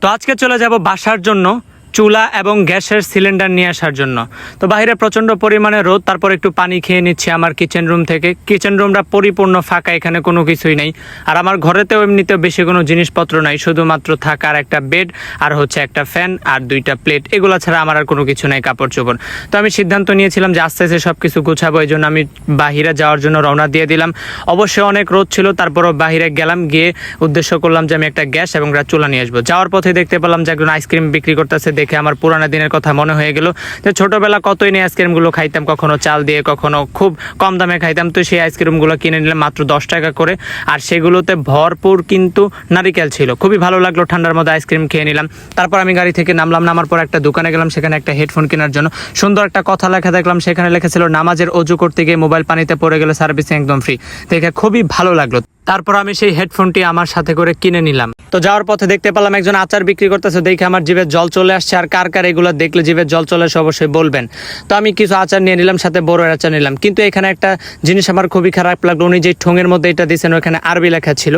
তো আজকে চলে যাব বাসার জন্য। চুলা এবং গ্যাসের সিলিন্ডার নিয়ে আসার জন্য। তো বাইরে প্রচণ্ড পরিমাণে রোদ, তারপর একটু পানি খেয়ে নিচ্ছি আমার কিচেন রুম থেকে। কিচেন রুমটা পরিপূর্ণ ফাঁকা, এখানে কোনো কিছুই নেই। আর আমার ঘরেতেও এমনিতেও বেশি কোনো জিনিসপত্র নাই, শুধুমাত্র থাকার একটা বেড আর হচ্ছে একটা ফ্যান আর দুইটা প্লেট এগুলো ছাড়া আমার আর কোনো কিছু নাই কাপড় চোপড়। তো আমি সিদ্ধান্ত নিয়েছিলাম যে আস্তে আস্তে সব কিছু গুছাবো, এই জন্য আমি বাহিরে যাওয়ার জন্য রওনা দিয়ে দিলাম। অবশ্যই অনেক রোদ ছিল, তারপরও বাহিরে গেলাম, গিয়ে উদ্দেশ্য করলাম যে আমি একটা গ্যাস এবং একটা চুলা নিয়ে আসব। যাওয়ার পথে দেখতে পেলাম যে একজন আইসক্রিম বিক্রি করতেছে দেখে আমার পুরানো দিনের কথা মনে হয়ে গেল যে ছোটবেলা কতই নেই আইসক্রিমগুলো খাইতাম, কখনো চাল দিয়ে, কখনো খুব কম দামে খাইতাম। তো সেই আইসক্রিমগুলো কিনে নিলাম মাত্র দশ টাকা করে। আর সেগুলোতে ভরপুর কিন্তু নারিকেল ছিল। খুবই ভালো লাগল ঠান্ডার মধ্যে আইসক্রিম খেয়ে নিলাম। তারপর আমি গাড়ি থেকে নামলাম, নামার পর একটা দোকানে গেলাম, সেখানে একটা হেডফোন কেনার জন্য। সুন্দর একটা কথা লেখা দেখলাম, সেখানে লেখা ছিল, নামাজের অজু করতে গিয়ে মোবাইল পানিতে পড়ে গেলে সার্ভিসিং একদম ফ্রি দেখে খুবই ভালো লাগল। তারপর আমি সেই হেডফোনটি আমার সাথে করে কিনে নিলাম। তো যাওয়ার পথে দেখতে পেলাম একজন আচার বিক্রি করতেছে, দেখে আমার জীবের জল চলে আসছে আর কার কার এগুলো দেখলে জীবের জল চলে আসে অবশ্যই বলবেন। তো আমি কিছু আচার নিয়ে নিলাম, সাথে বড় আচার নিলাম। কিন্তু এখানে একটা জিনিস আমার খুবই খারাপ লাগল, উনি যে ঠোঙের মধ্যে এটা দিয়েছেন ওখানে আরবি লেখা ছিল।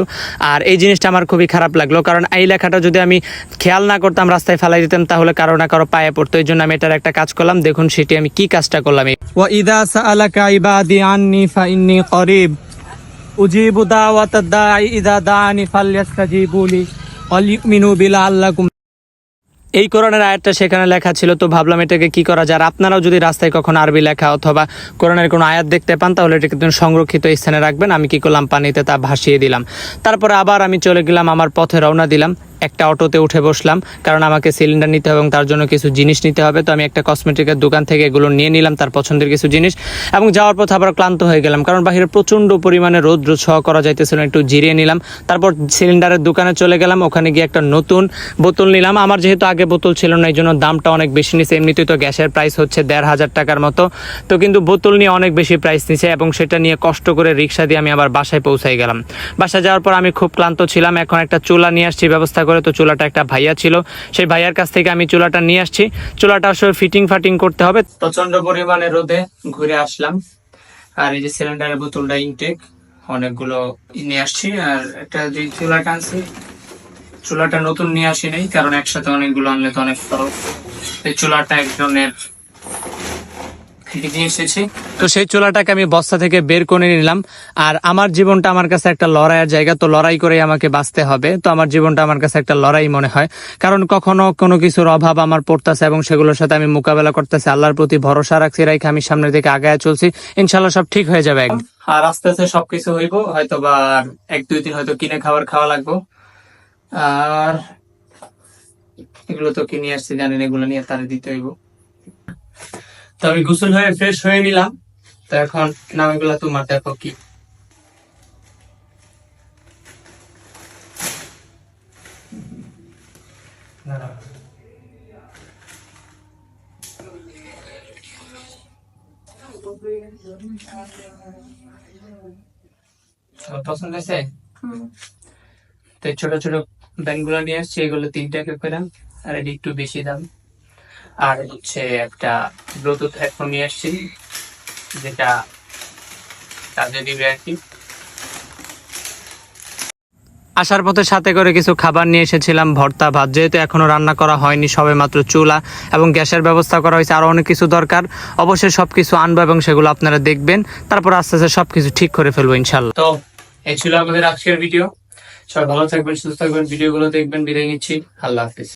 আর এই জিনিসটা আমার খুবই খারাপ লাগল, কারণ এই লেখাটা যদি আমি খেয়াল না করতাম, রাস্তায় ফেলাই দিতাম, তাহলে কারও না কারও পায়ে পড়তো। এই জন্য আমি এটার একটা কাজ করলাম, দেখুন সেটি আমি কি কাজটা করলাম। উজিবু দাওয়াত দাঈ ইযা দানি ফালইস্তাজিবু লি ওয়াল ইউমিনু বিলা আল্লাকুম এই কোরআনের আয়াতটা সেখানে লেখা ছিল, তো ভাবলাম এটাকে কি করা যায়? আর আপনারাও যদি রাস্তায় কখনো আরবি লেখা অথবা কোরআনের কোনো আয়াত দেখতে পান, তাহলে এটাকে তুমি সংরক্ষিত স্থানে রাখবেন। আমি কি করলাম? পানিতে তা ভাসিয়ে দিলাম। তারপরে আবার আমি চলে গেলাম, আমার পথে রওনা দিলাম। একটা অটোতে উঠে বসলাম, কারণ আমাকে সিলিন্ডার নিতে হবে এবং তার জন্য কিছু জিনিস নিতে হবে। তো আমি একটা কসমেটিকের দোকান থেকে এগুলো নিয়ে নিলাম, তার পছন্দের কিছু জিনিস। এবং যাওয়ার পথে আবার ক্লান্ত হয়ে গেলাম, কারণ বাহিরে প্রচণ্ড পরিমাণে রোদ সহ করা যাইতেছিল, একটু জিরিয়ে নিলাম। তারপর সিলিন্ডারের দোকানে চলে গেলাম, ওখানে গিয়ে একটা নতুন বোতল নিলাম। আমার যেহেতু আগে বোতল ছিল না এই জন্য দামটা অনেক বেশি নিছে। এমনিতেই তো গ্যাসের প্রাইস হচ্ছে দেড় হাজার টাকার মতো। তো কিন্তু বোতল নিয়ে অনেক বেশি প্রাইস নিছে এবং সেটা নিয়ে কষ্ট করে রিক্সা দিয়ে আমি আবার বাসায় পৌঁছাই গেলাম। বাসায় যাওয়ার পর আমি খুব ক্লান্ত ছিলাম। এখন একটা চুলা নিয়ে আসছি, ব্যবস্থা করে। তো চুলাটা একটা ভাইয়া ছিল। সেই ভাইয়ার কাছ থেকে আমি চুলাটা নিয়ে আসছি। চুলাটা আসলে ফিটিং ফাটিং করতে হবে। প্রচণ্ড পরিমাণে রোদে ঘুরে আসলাম। আর এই যে সিলিন্ডারের বোতলটা ইনটেক অনেকগুলো নিয়ে আসছি। আর একটা যে চুলাটা আনছি চুলাটা নতুন নিয়ে আসি নাই কারণ একসাথে অনেকগুলো আনলে তো অনেক খরচ। এই চুলাটা একজনের তো সেই চুলাটাকে আমি বস্তা থেকে বের করে নিলাম। আর আমার জীবনটা আমার কাছে একটা লড়াইয়ের জায়গা তো লড়াই করে আমাকে বাঁচতে হবে। তো আমার জীবনটা আমার কাছে একটা লড়াই মনে হয়। কারণ কখনো কোনো কিছুর অভাব আমার পড়তেছে এবং সেগুলোর সাথে আমি মোকাবেলা করতেছি। আল্লাহর প্রতি ভরসা রাখছি রাখে আমি সামনের দিকে আগায় চলছি। ইনশাল্লাহ সব ঠিক হয়ে যাবে আর আস্তে আস্তে সবকিছু হইব হয়তো বা এক দুই দিন হয়তো কিনে খাবার খাওয়া লাগবো। আর এগুলো তো কিনে আসছি জানেন এগুলো নিয়ে তারে দিতে হইব। তো আমি গোসল হয়ে ফ্রেশ হয়ে নিলাম। তো এখন নামগুলো তোমার দেখো কি। পছন্দ হয়েছে? তো ছোট ছোট ব্যাংকগুলো নিয়ে আসছি এগুলো তিন টাকা করে। আর এটি একটু বেশি দাম। আর হচ্ছে একটা ব্লুটুথ হেডফোন নিয়ে আসছি যেটা কাজে দিবে আর কি। আসার পথে সাথে করে কিছু খাবার নিয়ে এসেছিলাম ভর্তা ভাত। যেহেতু এখনও রান্না করা হয়নি সবে মাত্র চুলা এবং গ্যাসের ব্যবস্থা করা হয়েছে আরও অনেক কিছু দরকার। অবশ্যই সবকিছু আনব এবং সেগুলো আপনারা দেখবেন। তারপর আস্তে আস্তে সবকিছু ঠিক করে ফেলব ইনশাল্লাহ তো এই ছিল আমাদের আজকের ভিডিও সবাই ভালো থাকবেন সুস্থ থাকবেন ভিডিওগুলো দেখবেন বিদায় নিচ্ছি আল্লাহ হাফিজ।